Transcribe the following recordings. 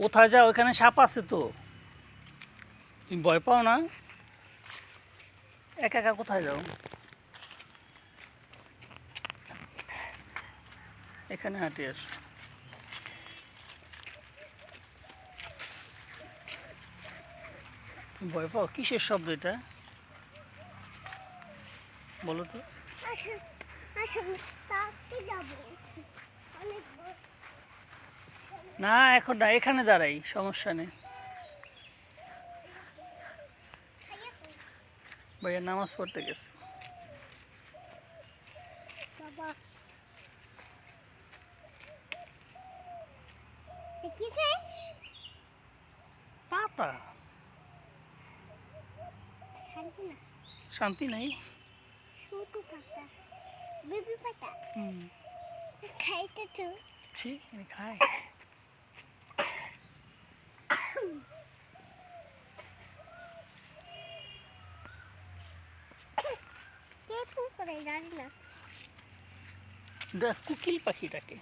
কোথায় যাও ওখানে সাপ আছে তো? তুমি ভয় পাও না? একা একা কোথায় যাও? এখানে হাঁটি আসো তুমি ভয় পাও? কিসের শব্দ এটা? বলো তো অনেক বড়। না এখন না এখানে দাঁড়াই সমস্যা নেই। ভাইয়া নামাজ পড়তে গেছে। খাই পাতা। শান্তি নাই। খাইতে তো ছি এনে খায় কে ফুল জানি না দেখ কুকিল পাখিটাকে।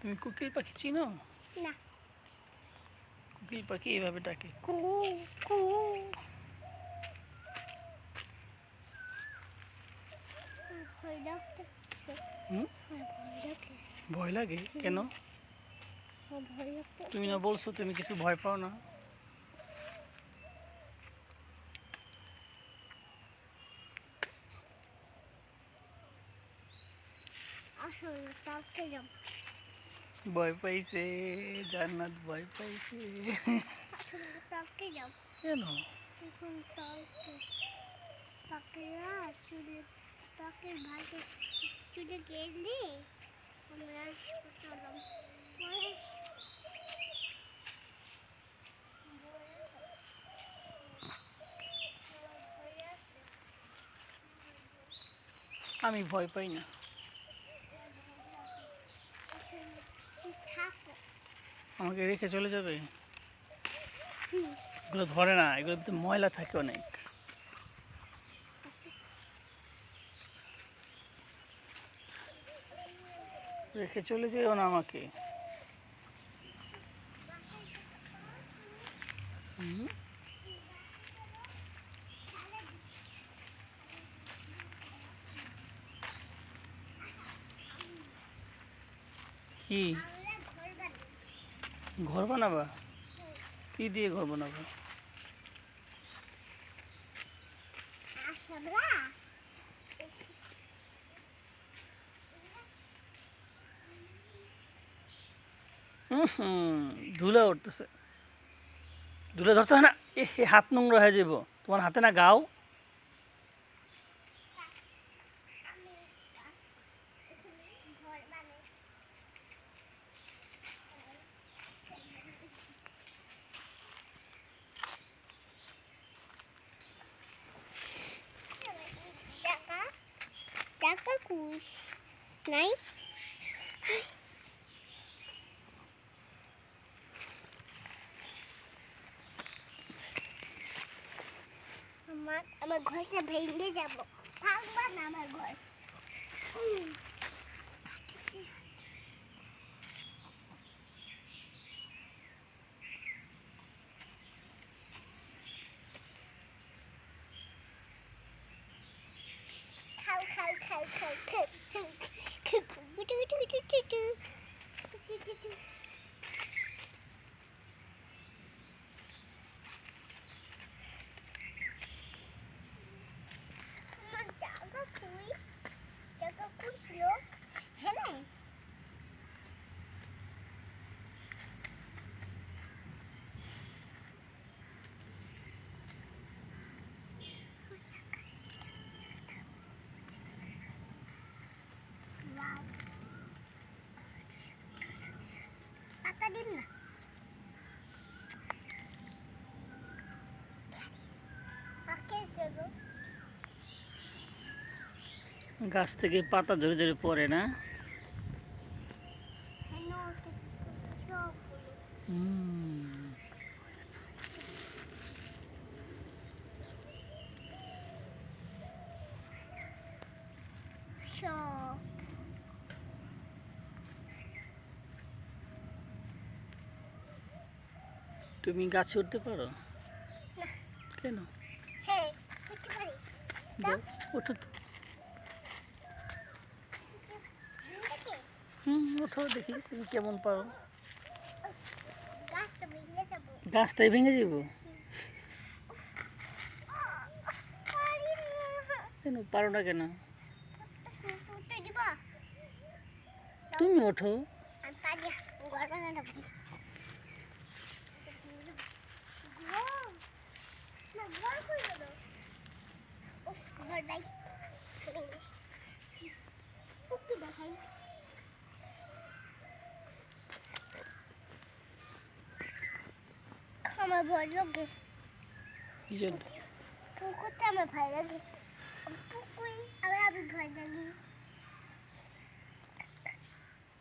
তুমি কুকিল পাখি চিনো? না। কুকিল পাখি এইভাবে ডাকে কু কু। ভয় লাগে? কেন? তুমি না বলছো তুমি কিছু ভয় পাও না। ভয় পাইছে জান্নাত ভয় পাইছে। কেন? আমি ভয় পাই না থাকো আমাকে রেখে চলে যাবে? এগুলো ধরে না এগুলো ময়লা থাকে অনেক। রেখে চলে যেও না আমাকে? কি? ঘর বানাবা? কি দিয়ে ঘর বানাবা? ধুলে উঠতেছে। ধুলে ধরতে হয় না? এ হাত নোংরা হয়ে যাব তোমার হাতে না গাও? নাই আমার আমার ঘরটা ভেঙে যাব থাকবা না আমার ঘর উম। খাও খাও খাও খাও খাও খাও do do do. গাছ থেকে পাতা ঝরে ঝরে পড়ে না? তুমি গাছে উঠতে পারো? কেন? হ্যাঁ উঠতে পারি। ওঠো তো দেখে হুম ওঠো দেখি তুমি কেমন পারো। গাছটাই ভেঙে যাব? কেন পারো না কেন? তুমি ওঠো। ঘর দেখাই আমার ভয় লাগে কি জন্য পুকুরতে আমার ভয় লাগে পুকুরে আবার আমি ভয় লাগি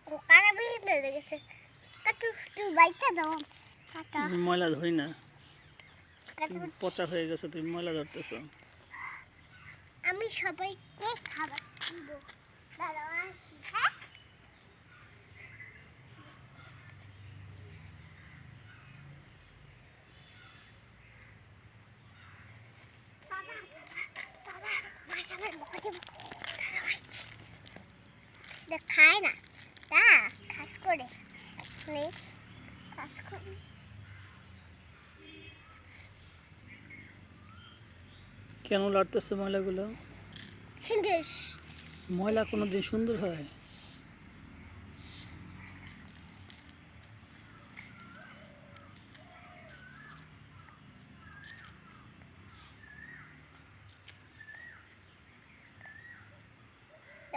ও কারা বেরিয়ে লেগেছে কাটু তুই বাইচা দাও কাটা ময়লা ধরি না। পচা হয়ে গেছে তুমি ময়লা ধরতেছো। আমি সবাইকে খাবার দিব। দাঁড়াও আসি হ্যাঁ বাবা বাবা মাছ আমার মুখে দেবো দাঁড়াও আসছি দেখ কেন লড়তেছে ময়লাগুলো সুন্দর ময়লা কোনো দিন সুন্দর হয়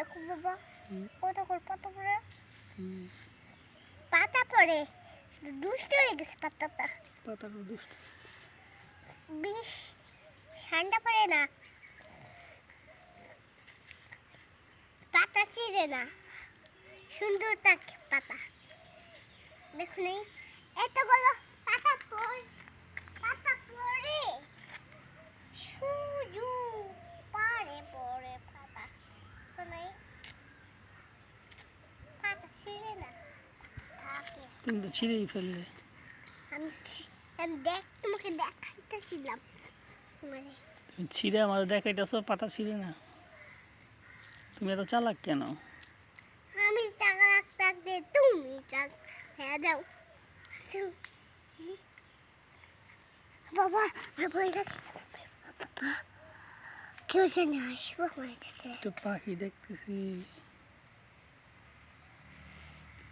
দেখো বাবা হুম। করে পাতা পড়ে পাতা পড়ে। দুষ্ট হয়ে গেছে পাতাটা। পাতাটা দুষ্ট। বিষ ঠান্ডা পড়ে না। পাতা চিরে না। সুন্দর থাকে পাতা। দেখুন এই এতগুলো পাতা পড় পাতা পড়ে। শুধু পারে পড়ে পাতা পাতা ছিঁড়ে না থাকে তুমি তো ছিঁড়েই ফেললে আমি আমি দেখ তোমাকে দেখাইতেছিলাম মানে তুমি ছিঁড়ে আমার দেখাইতেছো পাতা ছিঁড়ে না। তুমি এত চালাক কেন? আমি টাকা থাকতে তুমি টাক হ্যাঁ দাও। বাবা রাখি কেউ জানে আসব আমার কাছে একটু পাখি দেখতেছি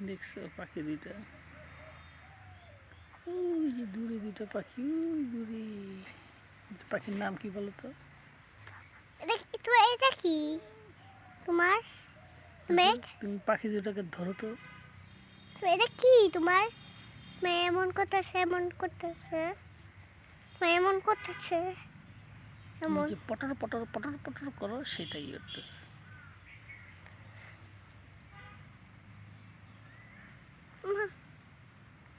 দেখছ পাখি দুইটা। ওই যে দূরে দুটো পাখি ওই দূরে। পাখির নাম কি বলো তো এটা কি? তোমার? তুমি পাখি দুটাকে ধরো তো। তো এটা কি? তোমার? মেয়ে এমন করতেছে এমন করতেছে। মেয়ে এমন করতেছে। পটর পটর পটর পটর করো সেটাই করতেছে